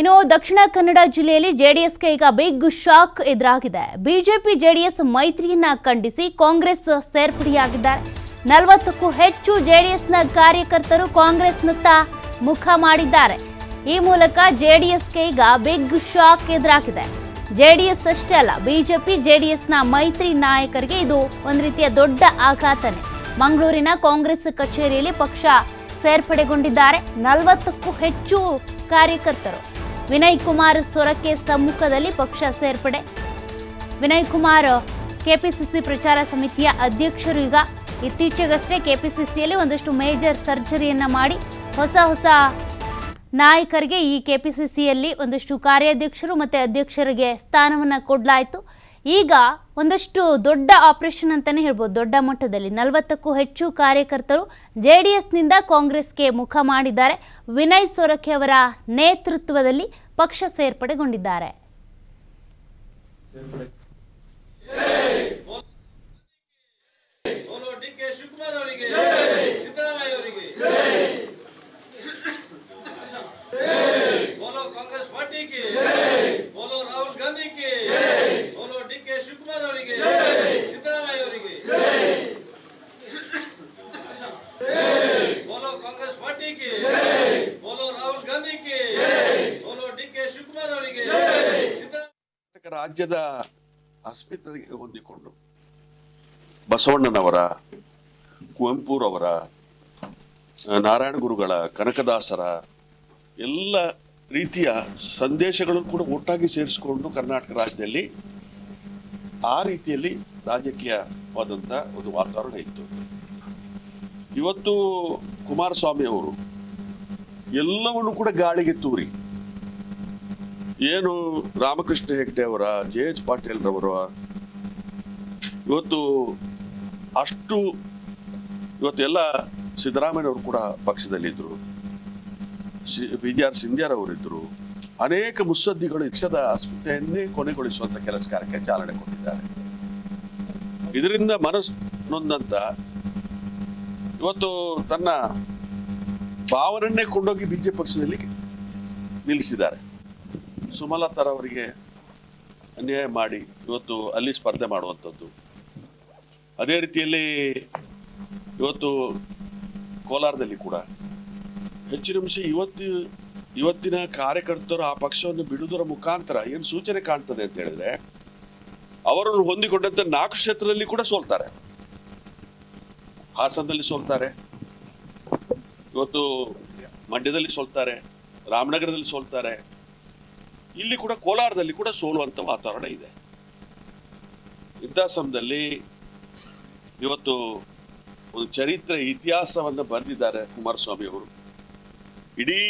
ಇನ್ನು ದಕ್ಷಿಣ ಕನ್ನಡ ಜಿಲ್ಲೆಯಲ್ಲಿ ಜೆಡಿಎಸ್ಗೆ ಈಗ ಬಿಗ್ ಶಾಕ್ ಎದುರಾಗಿದೆ. ಬಿಜೆಪಿ, ಜೆಡಿಎಸ್ ಮೈತ್ರಿಯನ್ನ ಖಂಡಿಸಿ ಕಾಂಗ್ರೆಸ್ ಸೇರ್ಪಡೆಯಾಗಿದ್ದಾರೆ. ನಲವತ್ತಕ್ಕೂ ಹೆಚ್ಚು ಜೆಡಿಎಸ್ನ ಕಾರ್ಯಕರ್ತರು ಕಾಂಗ್ರೆಸ್ನತ್ತ ಮುಖ ಮಾಡಿದ್ದಾರೆ. ಈ ಮೂಲಕ ಜೆಡಿಎಸ್ಗೆ ಈಗ ಬಿಗ್ ಶಾಕ್ ಎದುರಾಗಿದೆ. ಜೆಡಿಎಸ್ ಅಷ್ಟೇ ಅಲ್ಲ, ಬಿಜೆಪಿ, ಜೆಡಿಎಸ್ನ ಮೈತ್ರಿ ನಾಯಕರಿಗೆ ಇದು ಒಂದು ರೀತಿಯ ದೊಡ್ಡ ಆಘಾತನೆ. ಮಂಗಳೂರಿನ ಕಾಂಗ್ರೆಸ್ ಕಚೇರಿಯಲ್ಲಿ ಪಕ್ಷ ಸೇರ್ಪಡೆಗೊಂಡಿದ್ದಾರೆ. ನಲವತ್ತಕ್ಕೂ ಹೆಚ್ಚು ಕಾರ್ಯಕರ್ತರು. ವಿನಯ್ ಕುಮಾರ್ ಸೊರಕೆ ಸಮ್ಮುಖದಲ್ಲಿ ಪಕ್ಷ ಸೇರ್ಪಡೆ. ವಿನಯ್ ಕುಮಾರ್ ಕೆಪಿಸಿಸಿ ಪ್ರಚಾರ ಸಮಿತಿಯ ಅಧ್ಯಕ್ಷರು ಈಗ. ಇತ್ತೀಚೆಗಷ್ಟೇ ಕೆಪಿಸಿಸಿಯಲ್ಲಿ ಒಂದಷ್ಟು ಮೇಜರ್ ಸರ್ಜರಿಯನ್ನ ಮಾಡಿ ಹೊಸ ಹೊಸ ನಾಯಕರಿಗೆ ಈ ಕೆಪಿಸಿಸಿಯಲ್ಲಿ ಒಂದಷ್ಟು ಕಾರ್ಯಾಧ್ಯಕ್ಷರು ಮತ್ತು ಅಧ್ಯಕ್ಷರಿಗೆ ಸ್ಥಾನವನ್ನು ಕೊಡಲಾಯಿತು. ಈಗ ಒಂದಷ್ಟು ದೊಡ್ಡ ಆಪರೇಷನ್ ಅಂತಲೇ ಹೇಳ್ಬೋದು. ದೊಡ್ಡ ಮಟ್ಟದಲ್ಲಿ ನಲವತ್ತಕ್ಕೂ ಹೆಚ್ಚು ಕಾರ್ಯಕರ್ತರು ಜೆ ಡಿ ಎಸ್ನಿಂದ ಕಾಂಗ್ರೆಸ್ಗೆ ಮುಖ ಮಾಡಿದ್ದಾರೆ. ವಿನಯ್ ಸೊರಕೆ ಅವರ ನೇತೃತ್ವದಲ್ಲಿ ಪಕ್ಷ ಸೇರ್ಪಡೆಗೊಂಡಿದ್ದಾರೆ. ರಾಜ್ಯದ ಅಸ್ಮಿತೆಗೆ ಹೊಂದಿಕೊಂಡು ಬಸವಣ್ಣನವರ, ಕುವೆಂಪುರವರ, ನಾರಾಯಣ ಗುರುಗಳ, ಕನಕದಾಸರ ಎಲ್ಲ ರೀತಿಯ ಸಂದೇಶಗಳನ್ನು ಕೂಡ ಒಟ್ಟಾಗಿ ಸೇರಿಸಿಕೊಂಡು ಕರ್ನಾಟಕ ರಾಜ್ಯದಲ್ಲಿ ಆ ರೀತಿಯಲ್ಲಿ ರಾಜಕೀಯವಾದಂಥ ಒಂದು ವಾತಾವರಣ ಇತ್ತು. ಇವತ್ತು ಕುಮಾರಸ್ವಾಮಿ ಅವರು ಎಲ್ಲವನ್ನು ಕೂಡ ಗಾಳಿಗೆ ತೂರಿ ಏನು ರಾಮಕೃಷ್ಣ ಹೆಗ್ಡೆ ಅವರ, ಜೆ ಎಚ್ ಪಾಟೀಲ್ ರವರ, ಇವತ್ತು ಅಷ್ಟು ಇವತ್ತೆಲ್ಲ ಸಿದ್ದರಾಮಯ್ಯನವರು ಕೂಡ ಪಕ್ಷದಲ್ಲಿದ್ದರು ಬಿ ಜಿ ಆರ್ ಸಿಂಧ್ಯಾರವರಿದ್ದರು ಅನೇಕ ಮುಸ್ಸದ್ದಿಗಳು ಯಕ್ಷದ ಅಸ್ಮಿತೆಯನ್ನೇ ಕೊನೆಗೊಳಿಸುವಂತ ಕೆಲಸ ಕಾರ್ಯಕ್ಕೆ ಚಾಲನೆ ಕೊಟ್ಟಿದ್ದಾರೆ. ಇದರಿಂದ ಮನಸ್ ನೊಂದಂತ ಇವತ್ತು ತನ್ನ ಭಾವನನ್ನೇ ಕೊಂಡೋಗಿ ಬಿಜೆಪಿ ಪಕ್ಷದಲ್ಲಿ ನಿಲ್ಲಿಸಿದ್ದಾರೆ. ಸುಮಲತಾರ್ ಅವರಿಗೆ ಅನ್ಯಾಯ ಮಾಡಿ ಇವತ್ತು ಅಲ್ಲಿ ಸ್ಪರ್ಧೆ ಮಾಡುವಂಥದ್ದು. ಅದೇ ರೀತಿಯಲ್ಲಿ ಇವತ್ತು ಕೋಲಾರದಲ್ಲಿ ಕೂಡ. ಹೆಚ್ಚಿನ ಅಂಶ ಇವತ್ತು, ಇವತ್ತಿನ ಕಾರ್ಯಕರ್ತರು ಆ ಪಕ್ಷವನ್ನು ಬಿಡುವುದರ ಮುಖಾಂತರ ಏನು ಸೂಚನೆ ಕಾಣ್ತದೆ ಅಂತ ಹೇಳಿದ್ರೆ, ಅವರನ್ನು ಹೊಂದಿಕೊಂಡಂತ ನಾಲ್ಕು ಕ್ಷೇತ್ರದಲ್ಲಿ ಕೂಡ ಸೋಲ್ತಾರೆ. ಹಾಸನದಲ್ಲಿ ಸೋಲ್ತಾರೆ. ಇವತ್ತು ಮಂಡ್ಯದಲ್ಲಿ ಸೋಲ್ತಾರೆ. ರಾಮನಗರದಲ್ಲಿ ಸೋಲ್ತಾರೆ. ಇಲ್ಲಿ ಕೂಡ ಕೋಲಾರದಲ್ಲಿ ಕೂಡ ಸೋಲುವಂಥ ವಾತಾವರಣ ಇದೆ. ಸಮಯದಲ್ಲಿ ಇವತ್ತು ಒಂದು ಚರಿತ್ರೆ, ಇತಿಹಾಸವನ್ನು ಬರೆದಿದ್ದಾರೆ ಕುಮಾರಸ್ವಾಮಿ ಅವರು ಇಡೀ